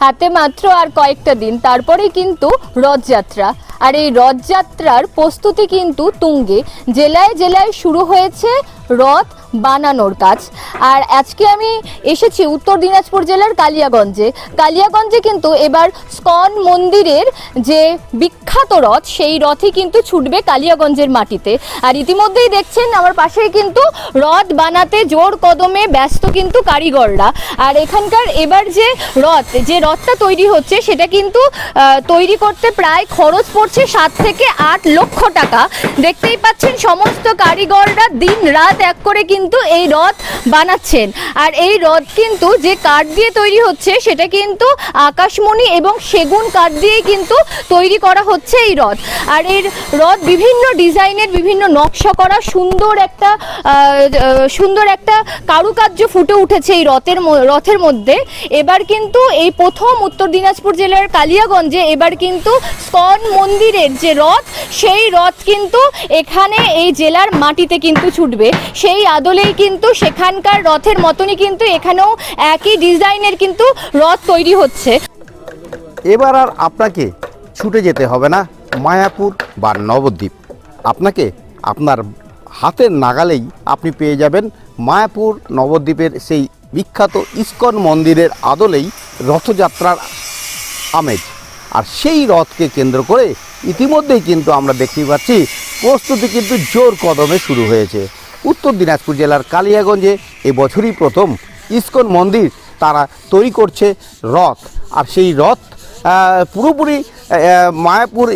হাতে মাত্র আর কয়েকটা দিন, তারপরে কিন্তু রথযাত্রা। আর এই রথযাত্রার প্রস্তুতি কিন্তু তুঙ্গে। জেলায় জেলায় শুরু হয়েছে রথ বানানোর কাজ। আর আজকে আমি এসেছি উত্তর দিনাজপুর জেলার কালিয়াগঞ্জে। কালিয়াগঞ্জে কিন্তু এবার স্কন মন্দিরের যে বিখ্যাত রথ, সেই রথই কিন্তু ছুটবে কালিয়াগঞ্জের মাটিতে। আর ইতিমধ্যেই দেখছেন আমার পাশেই কিন্তু রথ বানাতে জোর কদমে ব্যস্ত কিন্তু কারিগররা। আর এখানকার এবার যে রথ, যে রথটা তৈরি হচ্ছে, সেটা কিন্তু তৈরি করতে প্রায় খরচ পড়ছে সাত থেকে আট লক্ষ টাকা। দেখতেই পাচ্ছেন সমস্ত কারিগররা দিন রাত এক করে কিন্তু এই রথ বানাচ্ছেন। আর এই রথ কিন্তু যে কাঠ দিয়ে তৈরি হচ্ছে, সেটা কিন্তু আকাশমণি এবং সেগুন কাঠ দিয়েই কিন্তু তৈরি করা হচ্ছে এই রথ। আর এর রথ বিভিন্ন ডিজাইনের, বিভিন্ন নকশা করা সুন্দর একটা সুন্দর একটা কারুকার্য ফুটে উঠেছে এই রথের রথের মধ্যে। এবার কিন্তু এই প্রথম উত্তর দিনাজপুর জেলার কালিয়াগঞ্জে এবার কিন্তু স্কন মন্দিরের যে রথ, সেই রথ কিন্তু এখানে এই জেলার মাটিতে কিন্তু ছুটবে। সেই আদলেই কিন্তু সেখানকার রথের মতনই কিন্তু এখানেও একই ডিজাইনের কিন্তু রথ তৈরি হচ্ছে। এবার আর আপনাকে ছুটে যেতে হবে না মায়াপুর বা নবদ্বীপ। আপনাকে আপনার হাতের নাগালেই আপনি পেয়ে যাবেন মায়াপুর নবদ্বীপের সেই বিখ্যাত ইস্কন মন্দিরের আদলেই রথযাত্রার আমেজ। আর সেই রথকে কেন্দ্র করে ইতিমধ্যেই কিন্তু আমরা দেখতেই পাচ্ছি, প্রস্তুতি কিন্তু জোর কদমে শুরু হয়েছে। উত্তর দিনাজপুর জেলার কালিয়াগঞ্জে এবছরই প্রথম ইস্কন মন্দির তারা তৈরি করছে রথ। আর সেই রথ পুরোপুরি মায়াপুর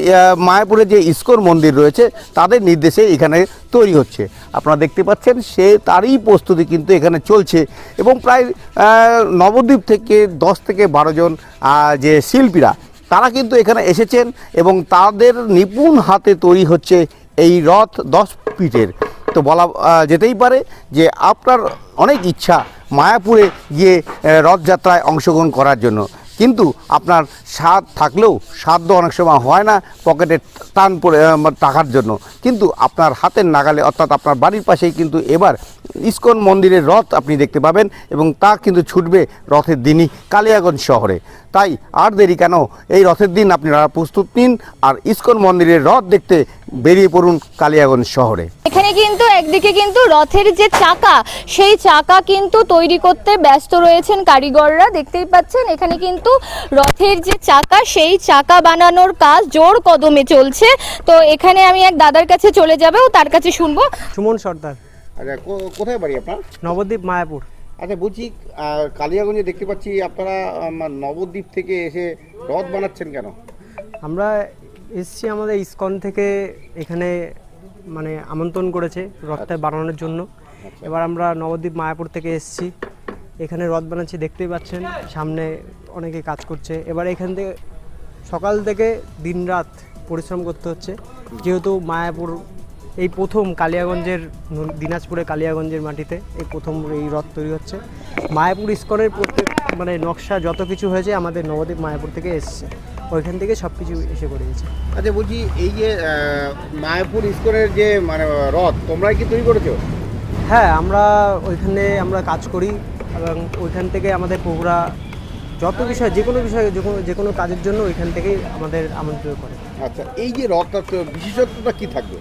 মায়াপুরে যে ইস্কন মন্দির রয়েছে, তাদের নির্দেশে এখানে তৈরি হচ্ছে। আপনারা দেখতে পাচ্ছেন, সে তারই প্রস্তুতি কিন্তু এখানে চলছে। এবং প্রায় নবদ্বীপ থেকে দশ থেকে বারো জন যে শিল্পীরা, তারা কিন্তু এখানে এসেছেন এবং তাদের নিপুণ হাতে তৈরি হচ্ছে এই রথ দশ ফিটের। তো বলা যেতেই পারে যে আপনার অনেক ইচ্ছা মায়াপুরে গিয়ে রথযাত্রায় অংশগ্রহণ করার জন্য। কিন্তু আপনার স্বাদ থাকলেও সাধ্য অনেক সময় হয় না পকেটে টান পড়ে টাকার জন্য। কিন্তু আপনার হাতের নাগালে, অর্থাৎ আপনার বাড়ির পাশেই কিন্তু এবার ইস্কন মন্দিরের রথ আপনি দেখতে পাবেন এবং তা কিন্তু ছুটবে রথের দিনই কালিয়াগঞ্জ শহরে। তাই আর দেরি কেন? এই রথের দিন আপনারা প্রস্তুত নিন আর ইস্কন মন্দিরের রথ দেখতে বেরিয়ে পড়ুন কালিয়াগঞ্জ শহরে। এখানে কিন্তু একদিকে কিন্তু রথের যে চাকা সেই চাকা কিন্তু তৈরি করতে ব্যস্ত রয়েছেন কারিগররা। দেখতেই পাচ্ছেন এখানে কিন্তু রথের যে চাকা সেই চাকা বানানোর কাজ জোর কদমে চলছে। তো এখানে আমি এক দাদার কাছে চলে যাব তার কাছে শুনব। সুমন সর্দার। আচ্ছা কোথায় বাড়ি আপনার? নবদ্বীপ মায়াপুর। আচ্ছা বলছি কালিয়াগঞ্জে দেখতে পাচ্ছি আপনারা নবদ্বীপ থেকে এসে রথ বানাচ্ছেন কেন? আমরা এসছি আমাদের ইস্কন থেকে এখানে মানে আমন্ত্রণ করেছে রথটা বানানোর জন্য। এবার আমরা নবদ্বীপ মায়াপুর থেকে এসছি। এখানে রথ বানাচ্ছি দেখতেই পাচ্ছেন সামনে অনেকে কাজ করছে। এবার এখান থেকে সকাল থেকে দিনরাত পরিশ্রম করতে হচ্ছে। যেহেতু মায়াপুর এই প্রথম কালিয়াগঞ্জের দিনাজপুরে কালিয়াগঞ্জের মাটিতে এই প্রথম এই রথ তৈরি হচ্ছে। মায়াপুর ইস্কনের প্রত্যেক মানে নকশা যত কিছু হয়েছে আমাদের নবদ্বীপ মায়াপুর থেকে এসছে। ওইখান থেকে সব কিছু এসে করে গেছে আচ্ছা বলছি এই যে মায়াপুর ইস্কনের যে মানে রথ তোমরাই কি তৈরি করেছ? হ্যাঁ আমরা ওইখানে আমরা কাজ করি এবং ওইখান থেকে আমাদের প্রভুরা যত বিষয় যে কোনো বিষয়ে যে কোনো যে কোনো কাজের জন্য ওইখান থেকেই আমাদের আমন্ত্রিত করে। আচ্ছা এই যে রথটা বিশেষত্বটা কি থাকবে?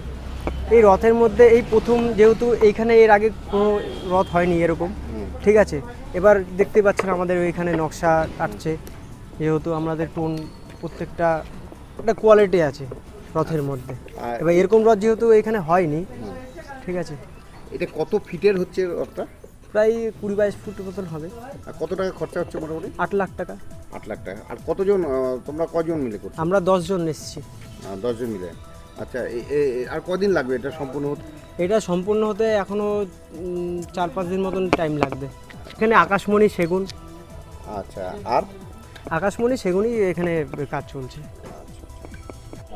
এই রথের মধ্যে এই প্রথম যেহেতু এইখানে এর আগে কোনো রথ হয়নি এরকম ঠিক আছে? এবার দেখতে পাচ্ছেন আমাদের ওইখানে নকশা কাটছে যেহেতু আমাদের টোন প্রত্যেকটা একটা কোয়ালিটি আছে রথের মধ্যে। আর- এবার এরকম রথ যেহেতু এখানে হয়নি ঠিক আছে? এটা কত ফিটের হচ্ছে রথটা? প্রায় কুড়ি বাইশ ফুট মতন হবে। আর কত টাকা খরচা হচ্ছে মোটামুটি? আট লাখ টাকা। আট লাখ টাকা। আর কতজন তোমরা কজন মিলে করছ? আমরা দশজন এসেছি। দশজন মিলে। আচ্ছা আর কদিন লাগবে এটা সম্পূর্ণ হতে? এটা সম্পূর্ণ হতে এখনও চার পাঁচ দিন মতন টাইম লাগবে। এখানে আকাশমণি সেগুন। আচ্ছা আর? আকাশমণি সেগুনই এখানে কাজ চলছে।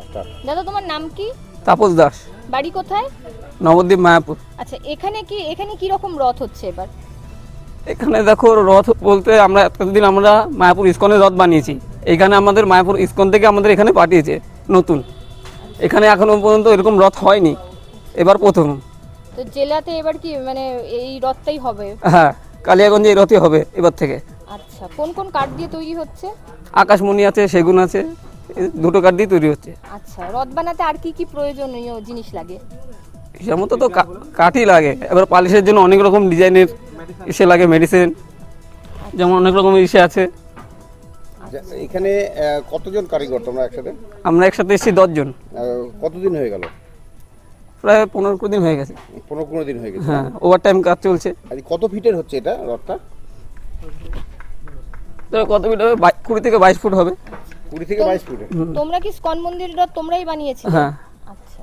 আচ্ছা দাদা তোমার নাম কি? তাপস দাস। বাড়ি কোথায়? নবদ্বীপ মায়াপুর। আচ্ছা এখানে কি এখানে কি রকম রথ হচ্ছে এবার? এখানে দেখো রথ বলতে আমরা এতদিন আমরা মায়াপুর ইস্কনের রথ বানিয়েছি। এখানে আমাদের মায়াপুর ইস্কন থেকে আমাদের এখানে পাঠিয়েছে নতুন। এখানে এখনও পর্যন্ত এরকম রথ হয়নি। এবার প্রথম। তো জেলাতে এবার কি মানে এই রথটাই হবে? হ্যাঁ কালিয়াগঞ্জে এই রথই হবে এবার থেকে। আচ্ছা কোন কোন কাঠ দিয়ে তৈরি হচ্ছে? আকাশমণি আছে সেগুন আছে দুটো কাঠ দিয়ে তৈরি হচ্ছে। আচ্ছা রথ বানাতে আর কি কি প্রয়োজনীয় জিনিস লাগে? হিসাব মতো তো কাঠই লাগে। এবার পালিশের জন্য অনেক রকম ডিজাইনের ইসে লাগে মেডিসিন। যেমন অনেক রকম ইসে আছে। এখানে কতজন কারিগর তোমরা একসাথে? আমরা একসাথে এসেছি দশজন। কতদিন হয়ে গেল? প্রায় পনেরো কুড়ি দিন হয়ে গেছে। পনেরো পনেরো দিন হয়ে গেছে। হ্যাঁ ওভার টাইম কাজ চলছে। কত ফিটের হচ্ছে এটা রথটা? তো কত ফিট হবে? কুড়ি থেকে বাইশ ফুট হবে। কুড়ি থেকে বাইশ ফিটের তোমরা কি স্কন মন্দির রথ তোমরাই বানিয়েছিলে? হ্যাঁ। আচ্ছা।